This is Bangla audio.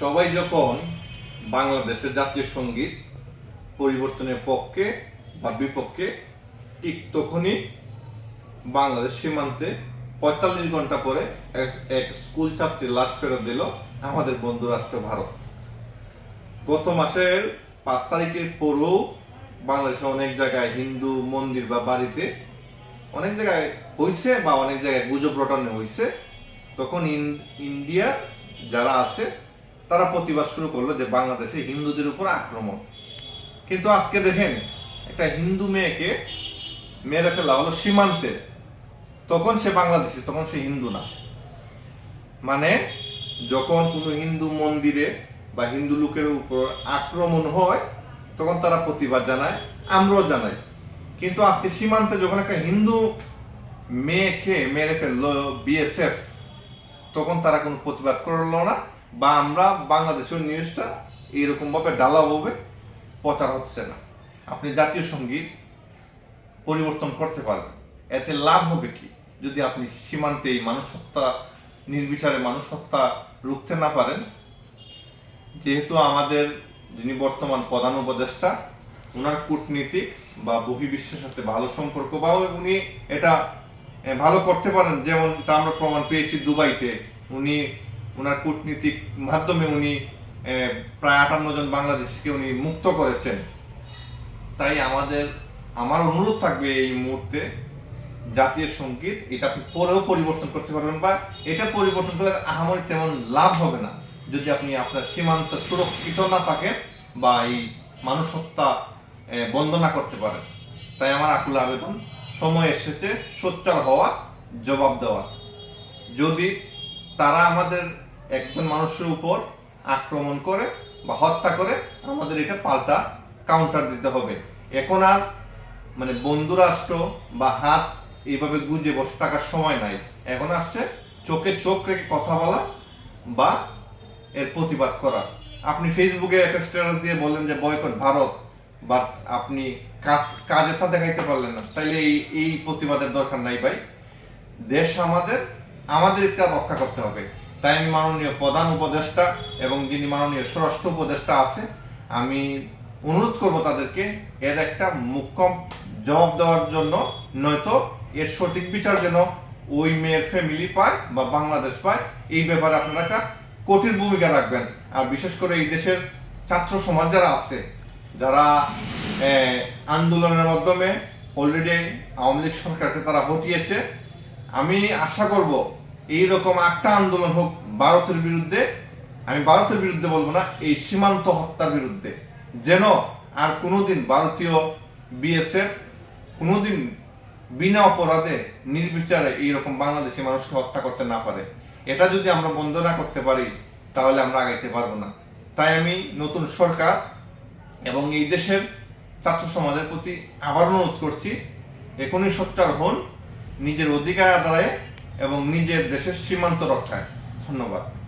সবাই যখন বাংলাদেশের জাতীয় সংগীত পরিবর্তনের পক্ষে বা বিপক্ষে ঠিক তখনই বাংলাদেশ সীমান্তে পঁয়তাল্লিশ ঘণ্টা পরে এক এক স্কুল ছাত্রী লাশ ফেরত দিল আমাদের বন্ধু রাষ্ট্র ভারত। গত মাসের পাঁচ তারিখের পরেও বাংলাদেশে অনেক জায়গায় হিন্দু মন্দির বা বাড়িতে অনেক জায়গায় হইছে বা অনেক জায়গায় গুজব রটনে হইছে। তখন ইন- ইন্ডিয়ার যারা আছে তারা প্রতিবাদ শুরু করল যে বাংলাদেশে হিন্দুদের উপর আক্রমণ। কিন্তু আজকে দেখেন, একটা হিন্দু মেয়েকে মেরে ফেলা হলো সীমান্তে। তখন সে বাংলাদেশি, তখন সে হিন্দু না। মানে যখন কোনো হিন্দু মন্দিরে বা হিন্দু লোকের উপর আক্রমণ হয়, তখন তারা প্রতিবাদ জানায়, আমরাও জানাই। কিন্তু আজকে সীমান্তে যখন একটা হিন্দু মেয়েকে মেরে ফেলল বিএসএফ তখন তারা কোনো প্রতিবাদ করল না। বা আমরা বাংলাদেশের নিউজটা এইরকমভাবে ডালাভাবে প্রচার হচ্ছে না। আপনি জাতীয় সংগীত পরিবর্তন করতে পারবেন। এতে লাভ হবে কি? যদি আপনি সীমান্তে এই মানুষ হত্যা নির্বিচারে মানুষ হত্যা রুখতে না পারেন, যেহেতু আমাদের যিনি বর্তমান প্রধান উপদেষ্টা ওনার কূটনীতিক বা বহির্বিশ্বের সাথে ভালো সম্পর্ক বা উনি এটা ভালো করতে পারেন। যেমনটা আমরা প্রমাণ পেয়েছি দুবাইতে, উনি ওনার কূটনীতিক মাধ্যমে উনি প্রায় আটান্ন জন বাংলাদেশকে উনি মুক্ত করেছেন। তাই আমাদের, আমার অনুরোধ থাকবে এই মুহূর্তে জাতীয় সংগীত, এটা আপনি পরেও পরিবর্তন করতে পারবেন বা এটা পরিবর্তন করে আহামরি তেমন লাভ হবে না। যদি আপনি আপনার সীমান্ত সুরক্ষিত না থাকেন বা এই মানুষ হত্যা বন্ধ না করতে পারেন। তাই আমার আকুল আবেদন, সময় এসেছে, সোচ্চার হওয়া, জবাব দেওয়া। যদি তারা আমাদের একজন মানুষের উপর আক্রমণ করে বা হত্যা করে, আমাদের এটা পাল্টা কাউন্টার দিতে হবে। এখন আর মানে বন্ধু রাষ্ট্র বা হাত এইভাবে গুজে বসে থাকার সময় নাই। এখন আসছে চোখে চোখ রেখে কথা বলা বা এর প্রতিবাদ করা। আপনি ফেসবুকে একটা স্ট্যাটাস দিয়ে বললেন যে বয়কট ভারত। বাট আপনি কাজ, কাজে তা দেখাইতে পারলেন না। তাইলে এই এই প্রতিবাদের দরকার নাই ভাই। দেশ আমাদের আমাদের এটা রক্ষা করতে হবে। তাই আমি মাননীয় প্রধান উপদেষ্টা এবং যিনি মাননীয় স্বরাষ্ট্র উপদেষ্টা আছে, আমি অনুরোধ করব তাদেরকে এর একটা মুখ্যম জবাব দেওয়ার জন্য, নয়তো এর সঠিক বিচার যেন ওই মেয়ের ফ্যামিলি পায় বা বাংলাদেশ পায়, এই ব্যাপারে আপনারা একটা কঠিন ভূমিকা রাখবেন। আর বিশেষ করে এই দেশের ছাত্র সমাজ যারা আছে, যারা আন্দোলনের মাধ্যমে অলরেডি আওয়ামী লীগ সরকারকে তারা হটিয়েছে আমি আশা করব এই রকম একটা আন্দোলন হোক ভারতের বিরুদ্ধে, আমি ভারতের বিরুদ্ধে বলব না, এই সীমান্ত হত্যার বিরুদ্ধে। যেন আর কোনোদিন ভারতীয় বিএসএফ কোনোদিন বিনা অপরাধে, নির্বিচারে এইরকম বাংলাদেশি মানুষকে হত্যা করতে না পারে। এটা যদি আমরা বন্ধ না করতে পারি, তাহলে আমরা আগাইতে পারব না। তাই আমি নতুন সরকার এবং এই দেশের ছাত্র সমাজের প্রতি আবার অনুরোধ করছি, এখনই সোচ্চার হন নিজের অধিকার আদায়ে এবং নিজের দেশের সীমান্ত রক্ষায়। ধন্যবাদ।